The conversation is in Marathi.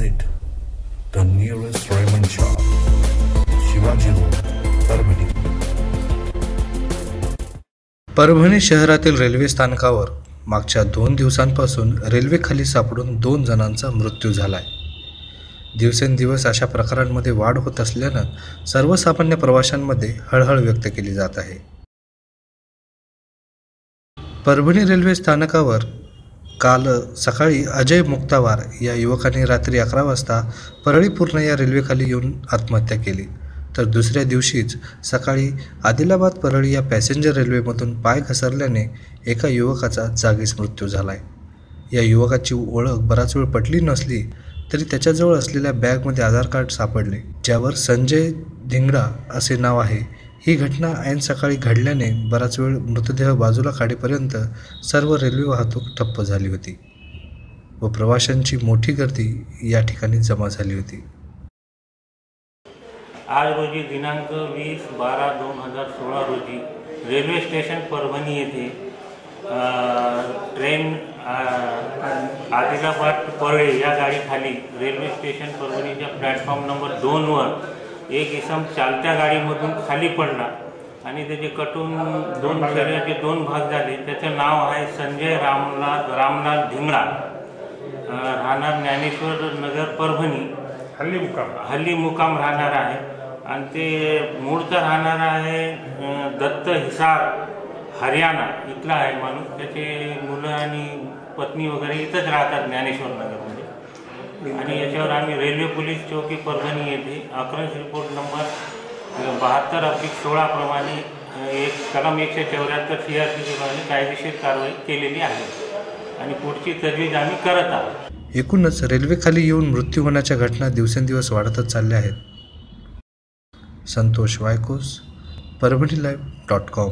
visit the nearest Raymond shop, Shivaji road Parbhani Parbhani शहरातील रेल्वे स्थानकावर मागच्या दोन दिवसांपासून रेल्वेखाली सापडून दोन जणांचा मृत्यू झाला आहे दिवसेंदिवस अशा प्रकारांमध्ये वाढ होत असल्यानं सर्वसामान्य प्रवाशांमध्ये हळहळ व्यक्त केली जात आहे. परभणी रेल्वे स्थानकावर काल सकाळी अजय मुक्तावार या युवकाने रात्री अकरा वाजता परळी पूर्ण या रेल्वेखाली येऊन आत्महत्या केली. तर दुसऱ्या दिवशीच सकाळी आदिलाबाद परळी या पॅसेंजर रेल्वेमधून पाय घसरल्याने एका युवकाचा जागीच मृत्यू झाला आहे या युवकाची ओळख बराच वेळ पटली नसली तरी त्याच्याजवळ असलेल्या बॅगमध्ये आधार कार्ड सापडले ज्यावर संजय धिंगडा असे नाव आहे. ही घटना ऐन सकाळी घडल्याने बराच वेळ मृतदेह बाजूला काढेपर्यंत सर्व रेल्वे वाहतूक ठप्प झाली होती व प्रवाशांची मोठी गर्दी या ठिकाणी जमा झाली होती. आज रोजी दिनांक वीस बारा दोन हजार सोळा रोजी रेल्वे स्टेशन परभणी येथे ट्रेन आदिलाबाद परळे या गाडीखाली रेल्वे स्टेशन परभणीच्या प्लॅटफॉर्म नंबर दोनवर एक इसम चालत्या गाडीमधून खाली पडला आणि त्याचे कटून दोन शरीराचे दोन भाग झाले. त्याचं नाव आहे संजय रामलाल रामलाल धिंगडा राहणार ज्ञानेश्वर नगर परभणी. हल्ली मुकाम हल्ली मुकाम राहणार आहे. आणि ते मूळचा राहणार आहे दत्त हिसार हरियाणा. इथला आहे माणूस. त्याचे मुलं आणि पत्नी वगैरे इथंच राहतात ज्ञानेश्वर नगरमध्ये. आणि याच्यावर आम्ही रेल्वे पोलीस चौकी परभणी येथे अक्रंश रिपोर्ट नंबर बहात्तर अधिक सोळाप्रमाणे एक कलम एकशे चौऱ्याहत्तर सी आर पीची प्रमाणे कायदेशीर कारवाई केलेली आहे. आणि पुढची तजवीज आम्ही करत आहोत. एकूणच रेल्वेखाली येऊन मृत्यू होण्याच्या घटना दिवसेंदिवस वाढतच चालल्या आहेत. Santosh Waykos Parbhani live dot com